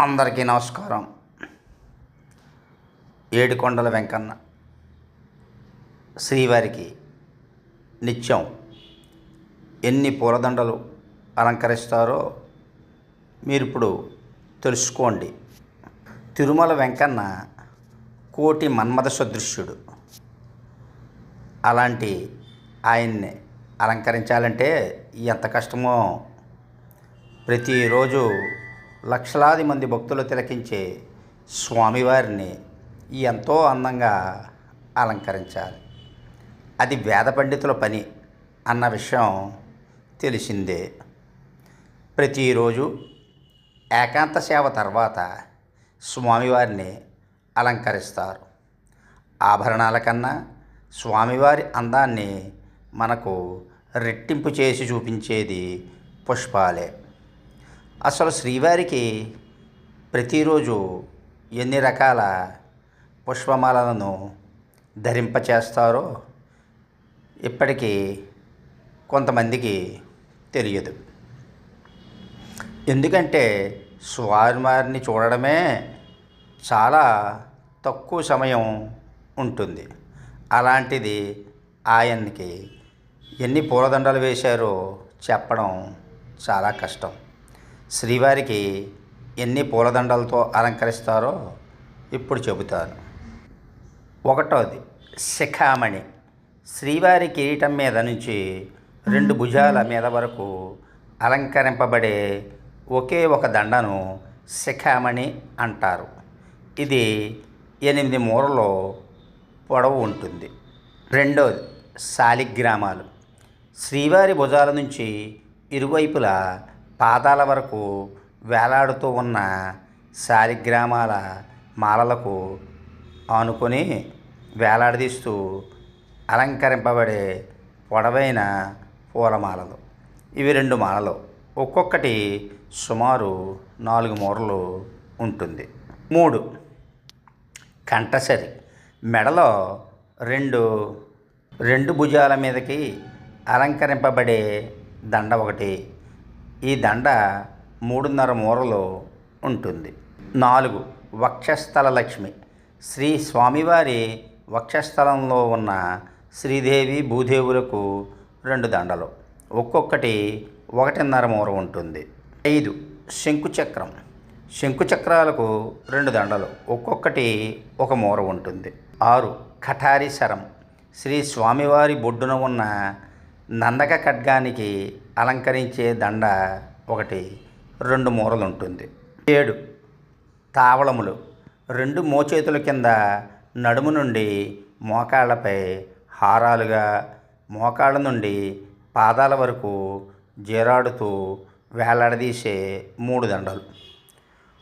అందరికీ నమస్కారం. ఏడుకొండల వెంకన్న శ్రీవారికి నిత్యం ఎన్ని పూలదండలు అలంకరిస్తారో మీరు ఇప్పుడు తెలుసుకోండి. తిరుమల వెంకన్న కోటి మన్మథ సదృశ్యుడు. అలాంటి ఆయన్ని అలంకరించాలంటే ఎంత కష్టమో ప్రతిరోజు లక్షలాది మంది భక్తులు తిలకించే స్వామివారిని ఎంతో అందంగా అలంకరించాలి అది వేద పండితుల పని అన్న విషయం తెలిసిందే. ప్రతిరోజు ఏకాంత సేవ తర్వాత స్వామివారిని అలంకరిస్తారు. ఆభరణాల కన్నా స్వామివారి అందాన్ని మనకు రెట్టింపు చేసి చూపించేది పుష్పాలే. అసలు శ్రీవారికి ప్రతిరోజు ఎన్ని రకాల పుష్పమాలను ధరింపచేస్తారో ఇప్పటికీ కొంతమందికి తెలియదు. ఎందుకంటే స్వామివారిని చూడడమే చాలా తక్కువ సమయం ఉంటుంది. అలాంటిది ఆయనకి ఎన్ని పూలదండలు వేశారో చెప్పడం చాలా కష్టం. శ్రీవారికి ఎన్ని పూలదండలతో అలంకరిస్తారో ఇప్పుడు చెబుతాను. ఒకటోది శిఖామణి. శ్రీవారి కిరీటం మీద నుంచి రెండు భుజాల మీద వరకు అలంకరింపబడే ఒకే ఒక దండను శిఖామణి అంటారు. ఇది ఎనిమిది మూరలో పొడవు ఉంటుంది. రెండోది శాలిగ్రామాలు. శ్రీవారి భుజాల నుంచి ఇరువైపులా పాదాల వరకు వేలాడుతూ ఉన్న శాలిగ్రామాల మాలలకు ఆనుకొని వేలాడదీస్తూ అలంకరింపబడే పొడవైన పూలమాలలు. ఇవి రెండు మాలలు. ఒక్కొక్కటి సుమారు నాలుగు మూరలు ఉంటుంది. మూడు. కంఠసరి మెడలో రెండు రెండు భుజాల మీదకి అలంకరింపబడే దండ ఒకటి. ఈ దండ మూడున్నర మూరలు ఉంటుంది. నాలుగు వక్షస్థల లక్ష్మి. శ్రీ స్వామివారి వక్షస్థలంలో ఉన్న శ్రీదేవి భూదేవులకు రెండు దండలు. ఒక్కొక్కటి ఒకటిన్నర మూర ఉంటుంది. ఐదు శంకుచక్రం. శంకుచక్రాలకు రెండు దండలు. ఒక్కొక్కటి ఒక మూర ఉంటుంది. ఆరు కఠారి శరం శ్రీ స్వామివారి బొడ్డున ఉన్న నందక ఖడ్గానికి అలంకరించే దండ ఒకటి రెండు మూరలు ఉంటుంది ఏడు తావళములు. రెండు మోచేతుల కింద నడుము నుండి మోకాళ్ళపై హారాలుగా మోకాళ్ళ నుండి పాదాల వరకు జీరాడుతూ వేలాడదీసే మూడు దండలు.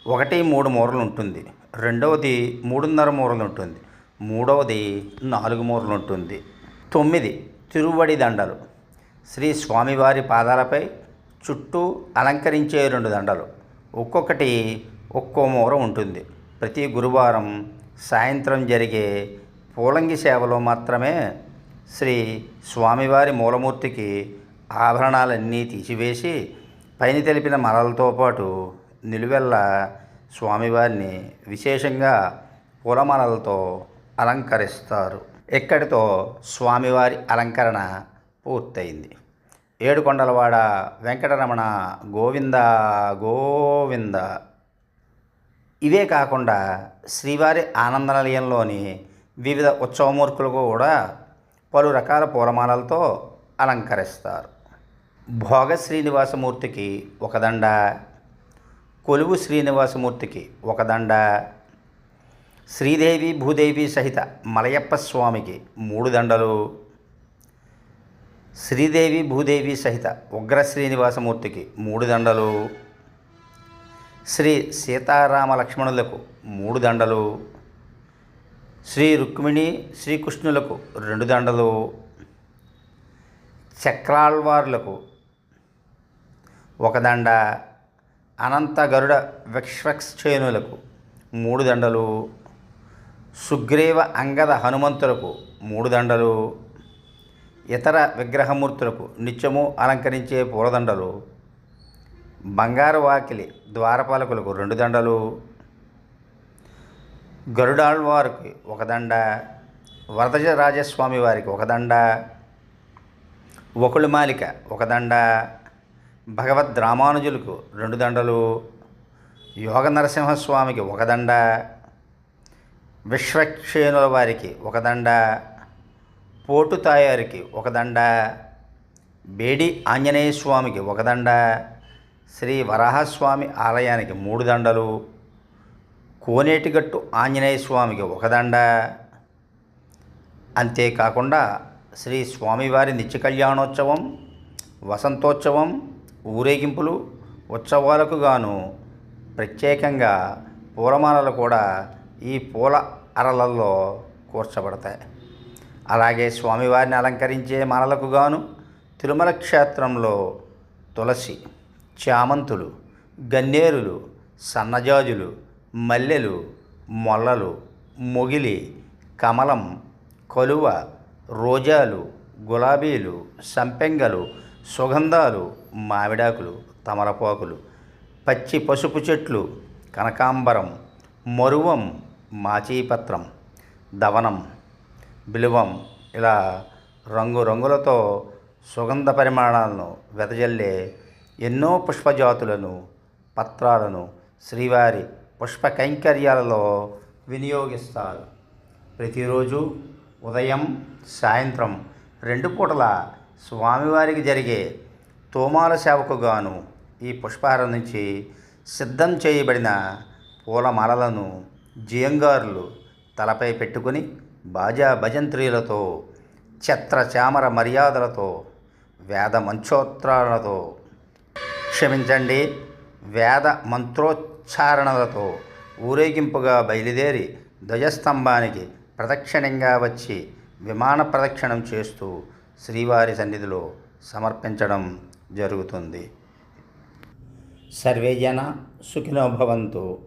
ఒకటి మూడు మూరలు ఉంటుంది రెండవది మూడున్నర మూరలు ఉంటుంది మూడవది నాలుగు మూరలు ఉంటుంది తొమ్మిది తిరువడి దండలు. శ్రీ స్వామివారి పాదాలపై చుట్టూ అలంకరించే రెండు దండలు. ఒక్కొక్కటి ఒక్కో మూర ఉంటుంది. ప్రతి గురువారం సాయంత్రం జరిగే పూలంగి సేవలో మాత్రమే శ్రీ స్వామివారి మూలమూర్తికి ఆభరణాలన్నీ తీసివేసి పైన తెలిపిన మలలతో పాటు నిలువెల్ల స్వామివారిని విశేషంగా పూలమాలలతో అలంకరిస్తారు. ఇక్కడితో స్వామివారి అలంకరణ పూర్తయింది. ఏడుకొండలవాడ వెంకటరమణ గోవింద గోవింద. ఇవే కాకుండా శ్రీవారి ఆనందనిలయంలోని వివిధ ఉత్సవమూర్తులు కూడా పలు రకాల పూలమాలలతో అలంకరిస్తారు. భోగ శ్రీనివాసమూర్తికి ఒక దండ కొలువు శ్రీనివాసమూర్తికి ఒక దండ శ్రీదేవి భూదేవి సహిత మలయప్ప స్వామికి మూడు దండలు శ్రీదేవి భూదేవి సహిత ఉగ్ర శ్రీనివాసమూర్తికి మూడు దండలు. శ్రీ సీతారామ లక్ష్మణులకు మూడు దండలు. శ్రీ రుక్మిణి శ్రీకృష్ణులకు రెండు దండలు. చక్రాల్వార్లకు ఒక దండ. అనంత గరుడ విక్ష్వక్సేనులకు మూడు దండలు. సుగ్రీవ అంగద హనుమంతులకు మూడు దండలు. ఇతర విగ్రహమూర్తులకు నిత్యము అలంకరించే పూలదండలు బంగారు వాకిలి ద్వారపాలకులకు రెండు దండలు గరుడాళ్వారికి ఒక దండ వరదజ రాజస్వామి వారికి ఒక దండ ఒకళిమాలిక ఒక దండ భగవద్ రామానుజులకు రెండు దండలు యోగ నరసింహస్వామికి ఒక దండ విశ్వక్షేణుల వారికి ఒక దండ పోటు తాయారికి ఒక దండ బేడి ఆంజనేయ స్వామికి ఒక దండ శ్రీ వరాహస్వామి ఆలయానికి మూడు దండలు కోనేటిగట్టు ఆంజనేయ స్వామికి ఒక దండ. అంతేకాకుండా శ్రీ స్వామివారి నిత్య కళ్యాణోత్సవం వసంతోత్సవం ఊరేగింపులు ఉత్సవాలకు గాను ప్రత్యేకంగా పూలమాలలు కూడా ఈ పూల అరలల్లో కూర్చబడతాయి. అలాగే స్వామివారిని అలంకరించే మాలలకు గాను తిరుమల క్షేత్రంలో తులసి చామంతులు గన్నేరులు సన్నజాజులు మల్లెలు మొల్లలు మొగిలి కమలం కలువ రోజాలు గులాబీలు సంపెంగలు సుగంధాలు మామిడాకులు తమలపాకులు పచ్చి పసుపు చెట్లు కనకాంబరం మరువం మాచీపత్రం దవనం బిలువం ఇలా రంగురంగులతో సుగంధ పరిమాణాలను వెదజల్లే ఎన్నో పుష్పజాతులను పత్రాలను శ్రీవారి పుష్ప కైంకర్యాలలో వినియోగిస్తారు. ప్రతిరోజు ఉదయం సాయంత్రం రెండు పూటల స్వామివారికి జరిగే తోమాల సేవకు గాను ఈ పుష్పహారం నుంచి సిద్ధం చేయబడిన పూలమాలలను జియంగారులు తలపై పెట్టుకుని బాజా భజంత్రీలతో ఛత్ర చామర మర్యాదలతో వేద మంచోత్రాలతో క్షమించండి వేద మంత్రోచ్చారణలతో ఊరేగింపుగా బయలుదేరి ధ్వజస్తంభానికి ప్రదక్షిణంగా వచ్చి విమాన ప్రదక్షిణం చేస్తూ శ్రీవారి సన్నిధిలో సమర్పించడం జరుగుతుంది. సర్వే జన భవంతు.